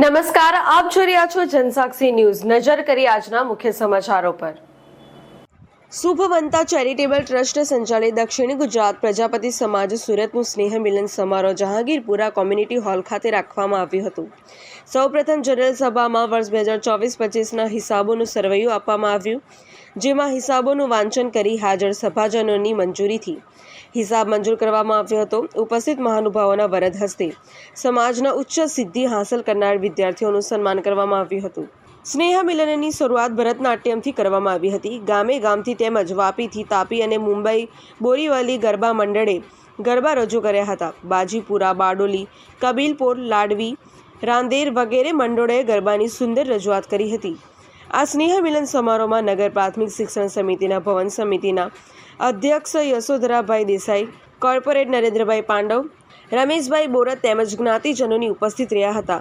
નમસ્કાર, આપ જોઈ રહ્યા છો જનસાક્ષી ન્યૂઝ. નજર કરી આજના મુખ્ય સમાચારો પર. શુભવંતા ચેરિટેબલ ટ્રસ્ટ સંચાલિત દક્ષિણ ગુજરાત પ્રજાપતિ સમાજ સુરતનું સ્નેહ મિલન સમારોહ જહાંગીરપુરા કોમ્યુનિટી હોલ ખાતે રાખવામાં આવ્યું હતું. સૌપ્રથમ જનરલ સભામાં વર્ષ બે હજાર ચોવીસ પચીસના હિસાબોનું સરવૈયું આપવામાં આવ્યું. જેમાં હિસાબોનું વાંચન કરી હાજર સભાજનોની મંજૂરીથી. હિસાબ મંજૂર કરવામાં આવ્યો હતો. ઉપસ્થિત મહાનુભાવોના વરદ હસ્તે સમાજના ઉચ્ચ સિદ્ધિ હાંસલ કરનાર વિદ્યાર્થીઓનું સન્માન કરવામાં આવ્યું હતું. સ્નેહ મિલનની શરૂઆત ભરતનાટ્યમથી કરવામાં આવી હતી. ગામે ગામથી તેમજ વાપીથી તાપી અને મુંબઈ બોરીવલી ગરબા મંડળે ગરબા રજૂ કર્યા હતા. બાજીપુરા, બારડોલી, કબીલપોર, લાડવી, રાંદેર વગેરે મંડળોએ ગરબાની સુંદર રજૂઆત કરી હતી. આ સ્નેહ મિલન સમારોહમાં નગર પ્રાથમિક શિક્ષણ સમિતિના ભવન સમિતિના અધ્યક્ષ યશોધરાભાઈ દેસાઈ, કોર્પોરેટ નરેન્દ્રભાઈ પાંડવ, રમેશભાઈ બોરત તેમજ જ્ઞાતિજનોની ઉપસ્થિત રહ્યા હતા.